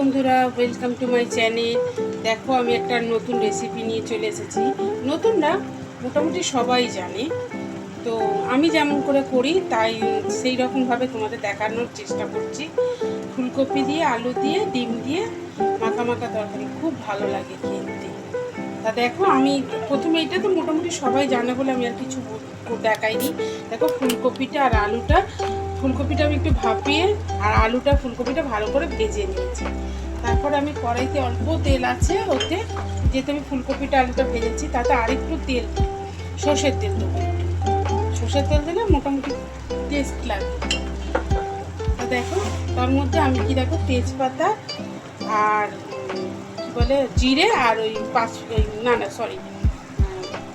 বন্ধুরা welcome to my channel দেখো, আমি একটা নতুন রেসিপি নিয়ে চলে এসেছি। নতুন না মোটামুটি সবাই জানে। তো আমি যেমন করে করি, তাই সেই রকমভাবে তোমাদের দেখানোর চেষ্টা করছি। ফুলকপি দিয়ে, আলু দিয়ে, ডিম দিয়ে মাখা মাখা তরকারি। খুব ভালো লাগে খেতে। তা দেখো, আমি প্রথমে এটা তো মোটামুটি সবাই জানে বলে আমি আর কিছু দেখাইনি। দেখো, ফুলকপিটা আর আলুটা ফুলকপিটা আমি একটু ভাপিয়ে আর আলুটা ফুলকপিটা ভালো করে ভেজে নিয়েছি। তারপর আমি কড়াইতে অল্প তেল আছে ওতে, যেহেতু আমি ফুলকপিটা, আলুটা ভেজেছি, তাতে আরেকটু তেল, সর্ষের তেল দেবো। সর্ষের তেল দিলে মোটামুটি টেস্ট লাগে। তা দেখো, তার মধ্যে আমি কি দেখো, তেজপাতা আর কি বলে, জিরে আর ওই পাঁচ না না সরি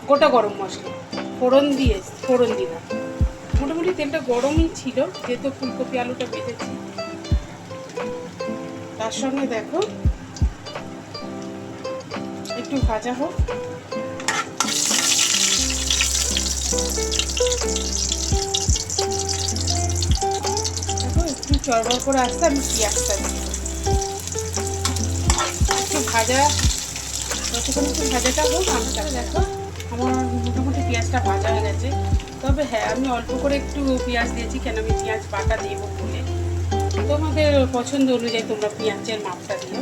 গোটা গরম মশলা, ফোড়ন দিয়ে, ফোড়ন দিলাম। মোটামুটি তেলটা গরমই ছিল, যেহেতু ফুলকপি, আলুটা ভেজেছি তার সঙ্গে দেখো, একটু ভাজা হোক। দেখো, একটু চড়বড় করে আসতে আমি পেঁয়াজটা দিই। একটু ভাজা, যতক্ষণ একটু ভাজাটা হোক তাহলে দেখো, আমার মোটামুটি পেঁয়াজটা ভাজা হয়ে গেছে। তবে হ্যাঁ আমি অল্প করে একটু পেঁয়াজ দিয়েছি, কেন আমি পেঁয়াজ বাটা দেবো বলে। তোমাদের পছন্দ অনুযায়ী তোমরা পেঁয়াজের মাপটা দিও।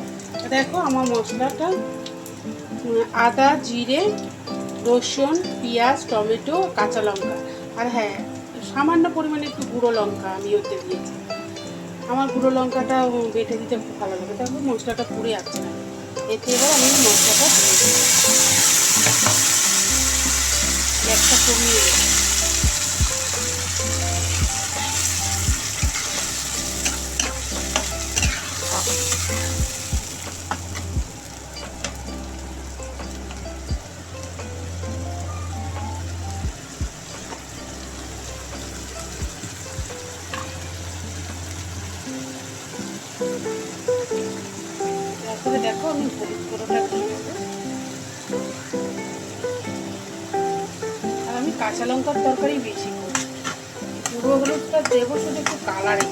দেখো আমার মশলাটা, আদা, জিরে, রসুন, পেঁয়াজ, টমেটো, কাঁচা লঙ্কা। আর হ্যাঁ সামান্য পরিমাণে একটু গুঁড়ো লঙ্কা আমি ওতে দিয়েছি। আমার গুঁড়ো লঙ্কাটা বেটে দিতে খুব ভালো লাগে। দেখো মশলাটা পুড়ে যাচ্ছে না। এতে এবার আমি মশলাটা দিয়ে একটা কমিয়ে দেবো আমি আর আমি কাঁচা লঙ্কার তরকারি বেশি করি। হলুদটা দেবো শুধু একটু কালারের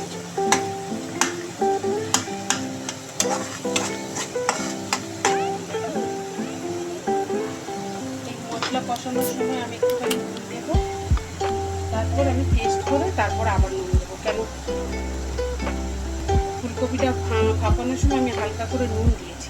মশলা সময় আমি নুন আমি করে তারপর আবার নুন দেবো। কেন? ফুলকপিটা ফা- ভাপানোর সময় আমি হালকা করে নুন দিয়েছি।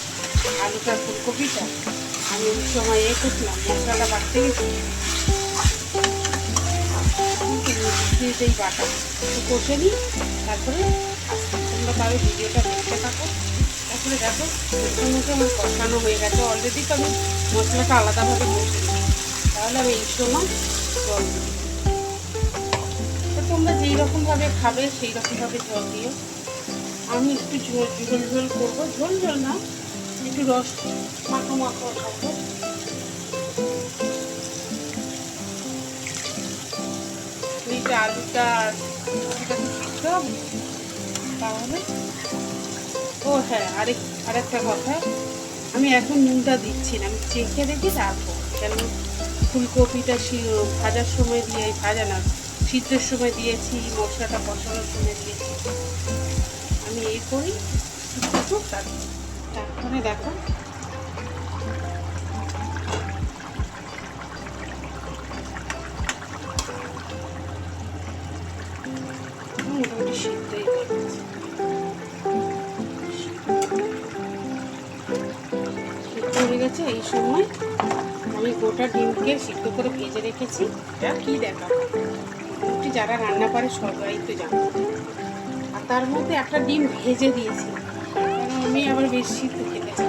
আলুটা ফুলকপিটা। আমি ওই সময় এ করছিলাম, মশলাটা বাটতে গেছি। দিয়েই বাটা। তো কষে নিই, তারপরে তোমরা পারো ভিডিওটা দেখতে থাকো। তারপরে দেখো মুখে আমার কষানো হয়ে গেছে। অলরেডি তো আমি মশলাটা আলাদাভাবে কষে তাহলে আমি এই সময় জল দিই। তো তোমরা যেই রকমভাবে খাবে, সেই রকমভাবে জল দিও। আমি একটু ঝোল ঝোল ঝোল করব। ঝোল ঝোল না একটু রস, মাখো মাখো খাব এইটা আলুটা আলুটা হবে? তাহলে? ও হ্যাঁ আরেক, আরেকটা কথা। আমি এখন নুনটা দিচ্ছি না, আমি চেখে দেখি তারপর। কেন ফুলকপিটা ভাজার সময় দিয়ে ভাজা না সিদ্ধের সময় দিয়েছি, মশলাটা কষানোর সময় দিয়েছি। আমি এই করি একটু তার- তারপরে দেখো। মোটামুটি সিদ্ধই সিদ্ধ হয়ে গেছে এই সময়। আমি গোটা ডিমকে সিদ্ধ করে ভেজে রেখেছি। এটা কি মোটামুটি যারা রান্না পারে সবাই তো জানো। আর তার মধ্যে একটা ডিম ভেজে দিয়েছি। আমি আবার বেশি সিদ্ধ খেতে চাই।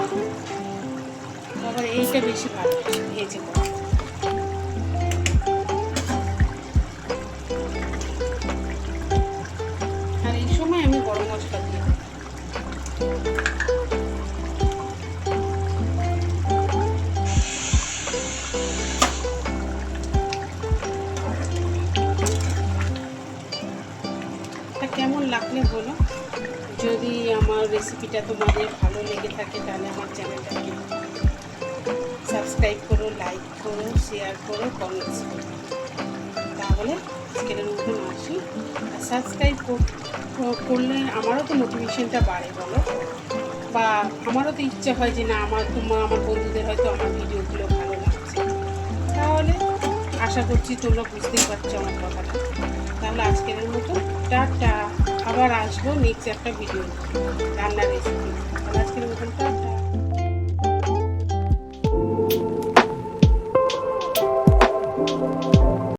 আবার এইটা বেশি ভালো ভেজে আর এই সময় আমি গরম মশলা দিয়ে কেমন লাগলে বলো? যদি আমার রেসিপিটা তোমাদের ভালো লেগে থাকে, তাহলে আমার চ্যানেলটাকে সাবস্ক্রাইব করো লাইক করো শেয়ার করো কমেন্টস করো। তাহলে আজকের মতন আসি। আর সাবস্ক্রাইব করলে আমারও তো মোটিভেশনটা বাড়ে, বলো। বা আমারও তো ইচ্ছা হয় যে না, আমার তোমার আমার বন্ধুদের হয়তো আমার ভিডিওগুলো ভালো লাগছে। তাহলে আশা করছি তোমরা বুঝতেই পারছ আমার কথাটা। তাহলে আজকের মতো টাটা। আবার আসব নেক্সট একটা ভিডিও রান্নার রেসিপি আজকের মতন টাটা